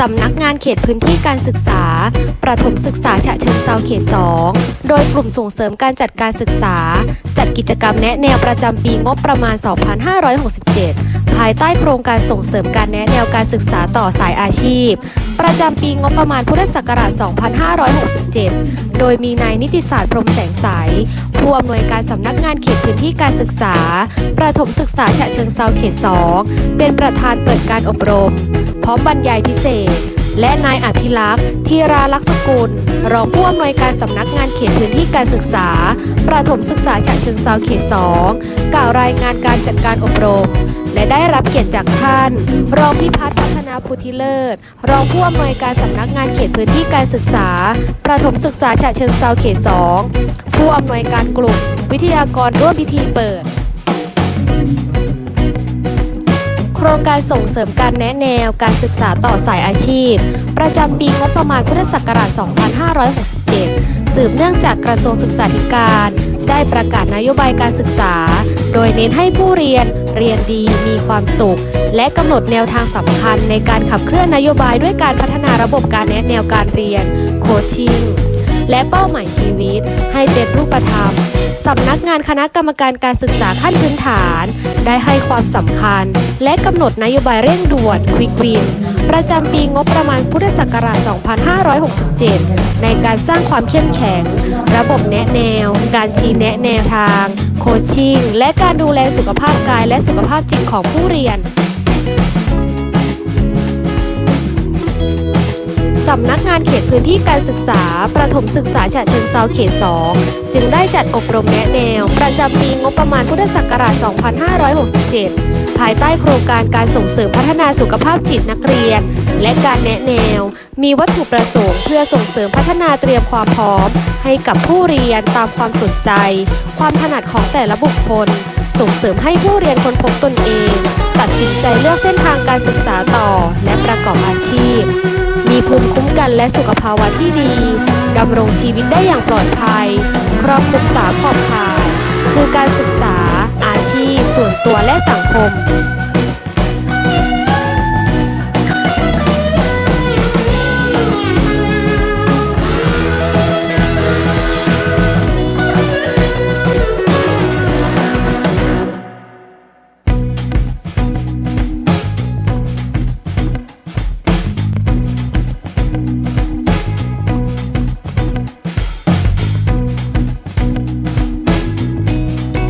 สำนักงานเขตพื้นที่การศึกษา ประถมศึกษาฉะเชิงเซาเขต 2 โดยกลุ่มส่งเสริมการจัดการศึกษา จัดกิจกรรมแนะแนวประจำปีงบประมาณ 2567 ภายใต้โครงการส่งเสริมการแนะแนวการศึกษาต่อสายอาชีพ ประจำปีงบประมาณพุทธศักราช 2567 โดยมีนายนิติศาสตร์พรมแสงใสผู้อำนวยการสำนักงานเขตพื้นที่การศึกษา ประถมศึกษาฉะเชิงเซาเขต2เป็นประธานเปิดการอบรม พร้อมบรรยายพิเศษ และนายอภิลักษ์ธีราลักษกุล รองผู้อำนวยการสำนักงานเขตพื้นที่การศึกษา ประถมศึกษาฉะเชิงเซาเขต2กล่าวรายงานการจัดการอบรม และได้รับเกียรติจากท่าน รองพิพัฒน์พัฒนาพุทธิเลิศ รองผู้อำนวยการสำนักงานเขตพื้นที่การศึกษา ประถมศึกษาฉะเชิงเซาเขต2ผู้อำนวยการกลุ่มวิทยากรร่วมพิธีเปิด ครงการส่งเสริมการแนะแนวการศึกษาต่อสายอาชีพ ประจำปีงบประมาณพุทธศักราช 2567 สืบเนื่องจากกระทรวงศึกษาธิการ ได้ประกาศนโยบายการศึกษา โดยเน้นให้ผู้เรียนเรียนดีมีความสุข และกำหนดแนวทางสำคัญในการขับเคลื่อนนโยบายด้วยการพัฒนาระบบการแนะแนวการเรียน โคชชิ่ง และเป้าหมายชีวิต ให้เป็นรูปธรรมสำนักงานคณะกรรมการการศึกษาขั้นพื้นฐาน ได้ให้ความสำคัญ และกำหนดนโยบายเร่งด่วนควิกวิน ประจำปีงบประมาณพุทธศักราช 2567 ในการสร้างความเข้มแข็ง ระบบแนะแนว การชี้แนะแนวทาง โคชชิ่ง และการดูแลสุขภาพกายและสุขภาพจิตของผู้เรียน สำนักงานเขตพื้นที่การศึกษา ประถมศึกษาฉะเชิงเซาเขต 2 จึงได้จัดอบรมแนะแนว ประจำปีงบประมาณพุทธศักราช 2567 ภายใต้โครงการการส่งเสริมพัฒนาสุขภาพจิตนักเรียน และการแนะแนว มีวัตถุประสงค์เพื่อส่งเสริมพัฒนาเตรียมความพร้อม ให้กับผู้เรียนตามความสนใจ ความถนัดของแต่ละบุคคล ส่งเสริมให้ผู้เรียนค้นพบตนเอง ตัดสินใจเลือกเส้นทางการศึกษาต่อ และประกอบอาชีพ นและสุขภาวะที่ดีดำรงชีวิตได้อย่างปลอดภัย ครอบคลุมสามขอบข่าย คือการศึกษา อาชีพ ส่วนตัวและสังคม